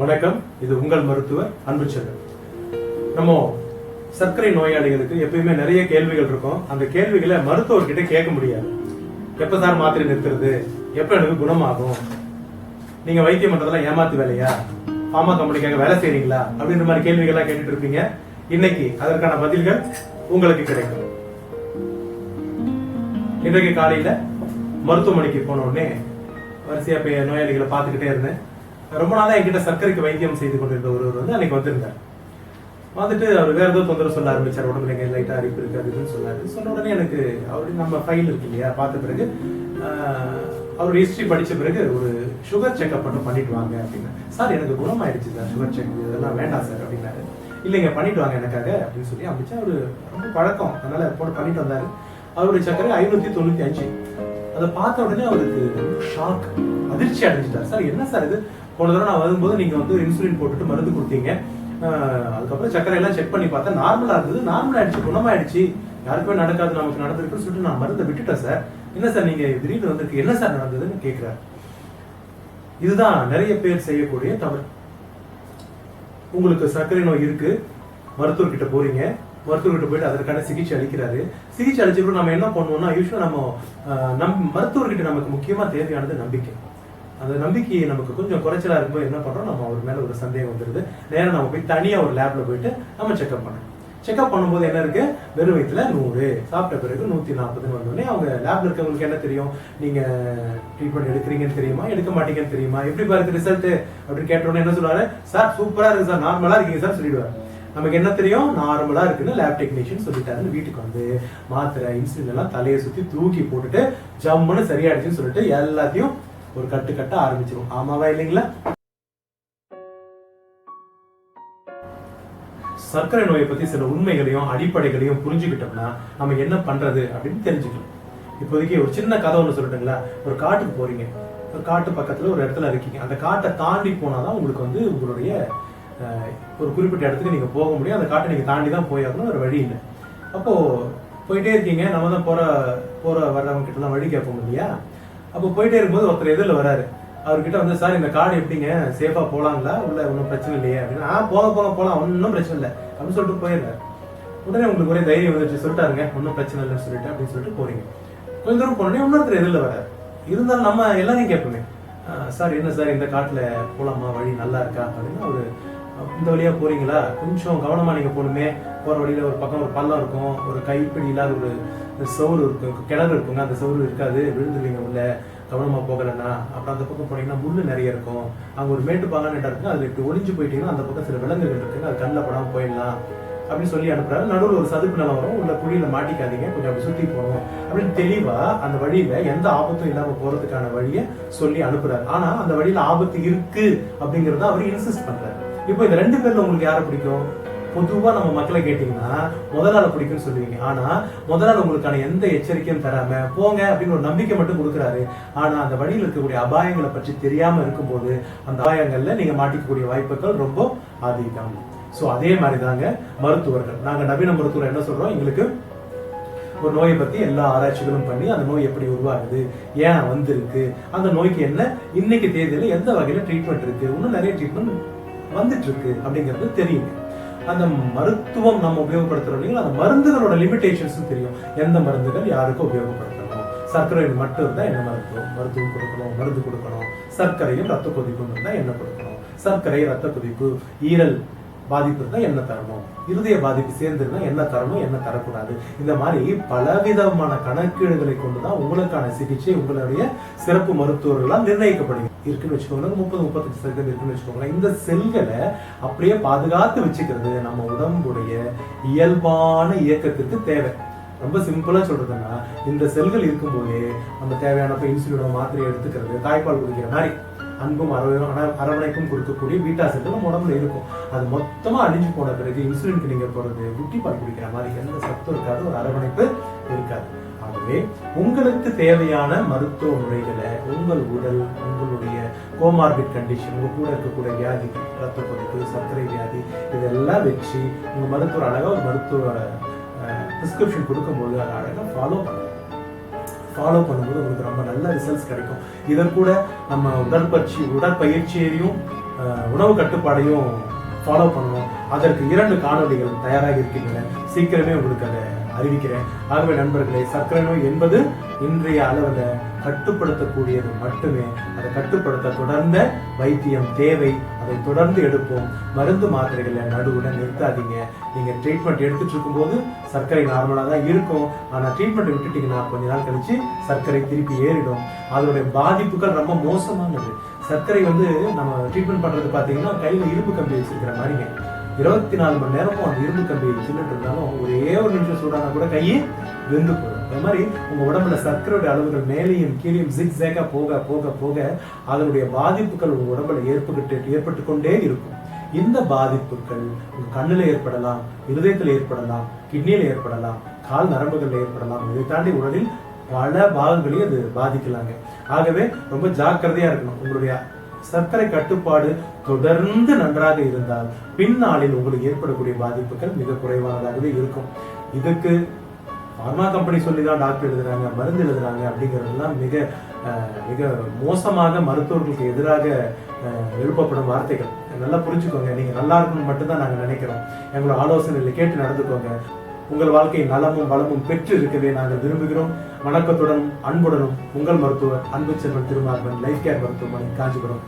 வணக்கம். இது உங்கள் மருத்துவர் அன்பு செல்வன் நம்ம சர்க்கரை நோயாளிகளுக்கு எப்பயுமே நிறைய கேள்விகள் இருக்கும். அந்த கேள்விகளை மருத்துவர்கிட்ட கேட்க முடியாது. எப்ப சார் மாத்திரை நிறுத்துறது? எப்ப எனக்கு குணமாகும்? நீங்க வைத்தியம் பண்றதெல்லாம் ஏமாத்து வேலையா? பாமா கம்பெனிக்காக வேலை செய்றீங்களா? அப்படின்ற மாதிரி கேள்விகள்லாம் கேட்டுட்டு இருப்பீங்க. இன்னைக்கு அதற்கான பதில்கள் உங்களுக்கு கிடைக்கும். இன்றைக்கு காலையில மருத்துவமனைக்கு போன உடனே வரிசையா போய் நோயாளிகளை பார்த்துக்கிட்டே இருந்தேன். ரொம்ப நாளாக என்கிட்ட சர்க்கரைக்கு வைத்தியம் செய்து கொண்டிருந்த ஒருவர் வந்து அன்னைக்கு வந்திருந்தார். வந்துட்டு அவர் வேற ஏதோ தொந்தரவு சொல்ல ஆரம்பிச்சார். உடம்புல எங்க லைட்டாக அரிப்பு இருக்கு அப்படின்னு இதுன்னு சொன்னாரு. சொன்ன உடனே எனக்கு அவருடைய நம்ம ஃபைல் இருக்கு இல்லையா பார்த்த பிறகு அவர் ஹிஸ்ட்ரி படிச்ச பிறகு ஒரு சுகர் செக்அப் மட்டும் பண்ணிட்டு வாங்க அப்படின்னு சார் எனக்கு குணமாயிடுச்சு சார் சுகர் செக் இதெல்லாம் வேண்டாம் சார் அப்படின்னாரு. இல்லைங்க பண்ணிட்டு வாங்க எனக்காக அப்படின்னு சொல்லி அமைச்சா அவர் ரொம்ப பழக்கம். அதனால போட்டு பண்ணிட்டு வந்தாரு. அவருடைய சக்கரை ஐநூத்தி தொண்ணூத்தி அஞ்சு. அதை பார்த்த உடனே அவருக்கு ஷாக் அதிர்ச்சி அடைஞ்சிட்டார். சார் என்ன சார் இது? போன தடவை நான் வரும்போது நீங்க வந்து இன்சுலின் போட்டுட்டு மருந்து கொடுத்தீங்க. அதுக்கப்புறம் சர்க்கரை எல்லாம் செக் பண்ணி பார்த்தா நார்மலா இருந்தது. நார்மல் ஆயிடுச்சு. குணமாயிடுச்சு. யாருக்குமே நடக்காது. நமக்கு நடந்திருக்குன்னு சொல்லிட்டு நான் மருந்தை விட்டுட்டேன் சார். என்ன சார் நீங்க திடீர்னு வந்திருக்கு? என்ன சார் நடந்ததுன்னு கேட்கிறார் இதுதான் நிறைய பேர் செய்யக்கூடிய தவறு. உங்களுக்கு சர்க்கரை நோய் இருக்கு. மருத்துவர்கிட்ட போறீங்க. மருத்துவர்கிட்ட போயிட்டு அதற்கான சிகிச்சை அளிக்கிறாரு. சிகிச்சை அளிச்சப்பறம் நம்ம என்ன பண்ணுவோம்னா யூஸ்வலா நம்ம நம் மருத்துவர்கிட்ட நமக்கு முக்கியமா தேவையானது நம்பிக்கை. அந்த நம்பிக்கையை நமக்கு கொஞ்சம் குறைச்சலா இருக்கும்போது என்ன பண்றோம்? நம்ம அவர் மேல ஒரு சந்தேகம் வந்துருது. நேரம் நம்ம போய் தனியா ஒரு லேப்ல போயிட்டு நம்ம செக்அப் பண்ணணும். செக்அப் பண்ணும்போது என்ன இருக்கு? வெறும் வயிற்றுல நூறு. சாப்பிட்ட பிறகு நூத்தி நாற்பதுன்னு வந்தோடனே அவங்க லேப்ல இருக்கவங்களுக்கு என்ன தெரியும்? நீங்க ட்ரீட்மெண்ட் எடுக்கிறீங்கன்னு தெரியுமா? எடுக்க மாட்டீங்கன்னு தெரியுமா? எப்படி பாருக்கு ரிசல்ட் அப்படின்னு கேட்டோன்னே என்ன சொல்லுவாரு? சார் சூப்பரா இருக்கு சார் நார்மலா இருக்கீங்க சார் சொல்லிடுவாரு. நமக்கு என்ன தெரியும்? நார்மலா இருக்குன்னு லேப் டெக்னீஷியன் சொல்லிட்டாருன்னு வீட்டுக்கு வந்து மாத்திரை இன்சுலின் எல்லாம் தலையை சுத்தி தூக்கி போட்டுட்டு ஜம்முன்னு சரியாயிடுச்சுன்னு சொல்லிட்டு எல்லாத்தையும் ஒரு கட்டு கட்ட ஆரம்பிச்சிடும் ஆமாவா இல்லைங்களா? சர்க்கரை நோயை பத்தி சில உண்மைகளையும் அடிப்படைகளையும் புரிஞ்சுக்கிட்டோம்னா நம்ம என்ன பண்றது அப்படின்னு தெரிஞ்சுக்கலாம். இப்போதைக்கு ஒரு சின்ன கதை ஒன்று சொல்லட்டுங்களா? ஒரு காட்டுக்கு போறீங்க. ஒரு காட்டு பக்கத்துல ஒரு இடத்துல இருக்கீங்க. அந்த காட்டை தாண்டி போனாதான் உங்களுக்கு வந்து உங்களுடைய அஹ், ஒரு குறிப்பிட்ட இடத்துக்கு நீங்க போக முடியும். அந்த காட்டை நீங்க தாண்டி தான் போயாகணும் ஒரு வழி இல்லை. அப்போ போயிட்டே இருக்கீங்க. நம்ம தான் போற போற வர்றவங்க கிட்ட எல்லாம் வழி கேட்போம் இல்லையா? அப்போ போயிட்டே இருக்கும்போது ஒருத்தர் எதிரில் வராரு. அவர்கிட்ட வந்து சார் இந்த காடு எப்படிங்க? சேஃபா போலாங்களா? உள்ள ஒன்றும் பிரச்சனை இல்லையே. அப்படின்னு ஆ போங்க போங்க போலாம். ஒன்றும் பிரச்சனை இல்லை. அப்படின்னு சொல்லிட்டு போயிடுறாரு உடனே உங்களுக்கு ஒரே தைரியம் வந்துச்சு சொல்லிட்டாருங்க ஒன்றும் பிரச்சனை இல்லைன்னு சொல்லிட்டு அப்படின்னு சொல்லிட்டு போறீங்க. கொஞ்ச தூரம் போனோடனே இன்னொருத்தர் எதிரில் வராரு. இருந்தாலும் நம்ம எல்லாரையும் கேட்போமே. சார் என்ன சார் இந்த காட்டில் போகலாமா வழி நல்லா இருக்கா? அப்படின்னு ஒரு இந்த வழியா போறீங்களா? கொஞ்சம் கவனமா நீங்க போகணுமே. போற வழியில ஒரு பக்கம் ஒரு பள்ளம் இருக்கும். ஒரு கைப்பிடி இல்லாத ஒரு சவுறு இருக்கும் கிணறு இருக்குங்க அந்த சவுறு இருக்காது விழுந்துருவீங்க உள்ள கவனமா போகலன்னா. அப்புறம் அந்த பக்கம் போனீங்கன்னா முள்ளு நிறைய இருக்கும். அங்கே ஒரு மேட்டுப்பாங்கான இடம் இருக்கு அதுல இப்படி ஒளிஞ்சு போயிட்டீங்கன்னா அந்த பக்கம் சில விலங்குகள் இருக்கு அது கண்ணில் படாம போயிடலாம். அப்படின்னு சொல்லி அனுப்புறாரு. நடுவில் ஒரு சதுப்பு நிலம் வரும். உள்ள குழியில மாட்டிக்காதீங்க கொஞ்சம் அப்படி சுத்தி போகணும் அப்படின்னு தெளிவா அந்த வழியில எந்த ஆபத்தும் இல்லாம போறதுக்கான வழியை சொல்லி அனுப்புறாரு. ஆனா அந்த வழியில ஆபத்து இருக்கு அப்படிங்கறத அவர் இன்சிஸ்ட் பண்றாரு. இப்போ இந்த ரெண்டு பேர்ல உங்களுக்கு யாரை பிடிக்கும்? பொதுவாக நம்ம மக்களை கேட்டிங்கன்னா முதல் நாள் பிடிக்கும்னு சொல்லுவீங்க. ஆனால் முதல் நாள் உங்களுக்கான எந்த எச்சரிக்கையும் தராம போங்க அப்படின்னு ஒரு நம்பிக்கை மட்டும் கொடுக்குறாரு. ஆனால் அந்த வழியில் இருக்கக்கூடிய அபாயங்களை பற்றி தெரியாமல் இருக்கும்போது அந்த அபாயங்களில் நீங்கள் மாட்டிக்கக்கூடிய வாய்ப்புகள் ரொம்ப அதிகம். ஸோ அதே மாதிரி தாங்க மருத்துவர்கள். நாங்கள் நவீன மருத்துவர் என்ன சொல்கிறோம் எங்களுக்கு ஒரு நோயை பற்றி எல்லா ஆராய்ச்சிகளும் பண்ணி அந்த நோய் எப்படி உருவாகுது ஏன் வந்திருக்கு அந்த நோய்க்கு என்ன இன்னைக்கு தேதியில் எந்த வகையில் ட்ரீட்மெண்ட் இருக்கு இன்னும் நிறைய ட்ரீட்மெண்ட் வந்துட்டு இருக்கு அப்படிங்கிறது தெரியும் அந்த மருத்துவம் நம்ம உபயோகப்படுத்துறோம் இல்லைங்களா? அந்த மருந்துகளோட லிமிடேஷன்ஸும் தெரியும். எந்த மருந்துகள் யாருக்கு உபயோகப்படுத்தணும்? சர்க்கரை மட்டும் இருந்தால் என்ன மருத்துவம்? மருத்துவம் கொடுக்கணும் மருந்து கொடுக்கணும். சர்க்கரையும் ரத்த கொதிப்பும் இருந்தால் என்ன கொடுக்கணும்? சர்க்கரை ரத்த கொதிப்பு ஈரல் பாதிப்பு இருந்தால் என்ன தரணும்? இருதய பாதிப்பு சேர்ந்துருந்தா என்ன தரணும் என்ன தரக்கூடாது? இந்த மாதிரி பலவிதமான கணக்கீடுகளை கொண்டுதான் உங்களுக்கான சிகிச்சை உங்களுடைய சிறப்பு மருத்துவர்களால் நிர்ணயிக்கப்படுகிறது. இருக்குன்னு வச்சுக்கோங்களேன் முப்பது முப்பத்தஞ்சு சதவீதம் இருக்குன்னு வச்சுக்கோங்களேன். இந்த செல்களை அப்படியே பாதுகாத்து வச்சுக்கிறது நம்ம உடம்புடைய இயல்பான இயக்கத்திற்கு தேவை. ரொம்ப சிம்பிளா சொல்றதுன்னா இந்த செல்கள் இருக்கும்போதே நம்ம தேவையானப்ப இன்சுலினோ மாத்திரை எடுத்துக்கிறது தாய்ப்பால் குடிக்கிற மாதிரி. அன்பும் அரவ- அரவணைக்கும் கொடுக்கக்கூடிய பீட்டா செல்கள் நம்ம உடம்புல இருக்கும். அது மொத்தமா அழிஞ்சு போன பிறகு இன்சுலினுக்கு நீங்க போறது குட்டி பால் குடிக்கிற மாதிரி எந்த சத்தும் இருக்காது ஒரு அரவணைப்பு இருக்காது. ஆகவே உங்களுக்கு தேவையான மருத்துவ முறைகளை உங்கள் உடல் உங்களுடைய கோமார்பிட் கண்டிஷன் உங்க கூட இருக்கக்கூடிய வியாதி ரத்த கொதிப்பு சர்க்கரை வியாதி இதெல்லாம் வச்சு உங்க மருத்துவர் அழகா ஒரு மருத்துவ ப்ரிஸ்கிரிப்ஷன் கொடுக்கும்போது அதை அழகா ஃபாலோ பண்ணுங்க. ஃபாலோ பண்ணும்போது உங்களுக்கு ரொம்ப நல்ல ரிசல்ட்ஸ் கிடைக்கும். இதை கூட நம்ம உடற்பயிற்சி உடற்பயிற்சியையும் உணவு கட்டுப்பாடையும் ஃபாலோ பண்ணணும் அதற்கு இரண்டு காணொளிகள் தயாராக இருக்கின்றன. சீக்கிரமே உங்களுக்கு அதை அறிவிக்கிறேன். ஆகவே நண்பர்களே சர்க்கரை நோய் என்பது இன்றைய அளவில் கட்டுப்படுத்தக்கூடியது மட்டுமே. அதை கட்டுப்படுத்த தொடர்ந்த வைத்தியம் தேவை. அதை தொடர்ந்து எடுப்போம். மருந்து மாத்திரைகளை நடுவுடன் நிறுத்தாதீங்க. நீங்க ட்ரீட்மெண்ட் எடுத்துட்டு இருக்கும்போது சர்க்கரை நார்மலாக தான் இருக்கும். ஆனால் ட்ரீட்மெண்ட் விட்டுட்டீங்கன்னா கொஞ்ச நாள் கழிச்சு சர்க்கரை திருப்பி ஏறிடும். அதோடைய பாதிப்புகள் ரொம்ப மோசமானது. சர்க்கரை வந்து நம்ம ட்ரீட்மெண்ட் பண்றது பார்த்தீங்கன்னா கையில் இரும்பு கம்பி வச்சிருக்கிற மாதிரிங்க. இருபத்தி நாலு மணி நேரமும் அந்த இரும்பு கம்பி சில்லுட்டு இருந்தாலும் ஒரே ஒரு நிமிஷம் சூடானா கூட கையை வெந்து போயிடும். இந்த மாதிரி உங்க உடம்புல சர்க்கரையோட அளவுகள் மேலேயும் கீழேயும் ஜிக் போக போக போக அதனுடைய பாதிப்புகள் உங்க உடம்புல ஏற்பட்டு ஏற்பட்டு கொண்டே இருக்கும். இந்த பாதிப்புகள் உங்க கண்ணுல ஏற்படலாம் இருதயத்தில் ஏற்படலாம் கிட்னியில ஏற்படலாம் கால் நரம்புகள்ல ஏற்படலாம். இதை தாண்டி உடலில் பல பாகங்களையும் அது பாதிக்கலாங்க. ஆகவே ரொம்ப ஜாக்கிரதையா இருக்கணும். உங்களுடைய சர்க்கரை கட்டுப்பாடு தொடர்ந்து நன்றாக இருந்தால் பின்னாளில் உங்களுக்கு ஏற்படக்கூடிய பாதிப்புகள் மிக குறைவானதாகவே இருக்கும். இதுக்கு ஃபார்மா கம்பெனி சொல்லி தான் டாக்டர் எழுதுறாங்க மருந்து எழுதுறாங்க அப்படிங்கிறதெல்லாம் மிக மிக மோசமாக மருத்துவர்களுக்கு எதிராக எழுப்பப்படும் வார்த்தைகள். நல்லா புரிஞ்சுக்கோங்க. நீங்கள் நல்லா இருக்கணும்னு மட்டும்தான் நாங்கள் நினைக்கிறோம். எங்களோட ஆலோசனைகளை கேட்டு நடந்துக்கோங்க. உங்கள் வாழ்க்கை நலமும் வளமும் பெற்று இருக்கவே நாங்கள் விரும்புகிறோம். வணக்கத்துடன் அன்புடனும் உங்கள் மருத்துவர் அன்பு செல்வன் திருமார்பன் லைஃப் கேர் மருத்துவமனை காஞ்சிபுரம்.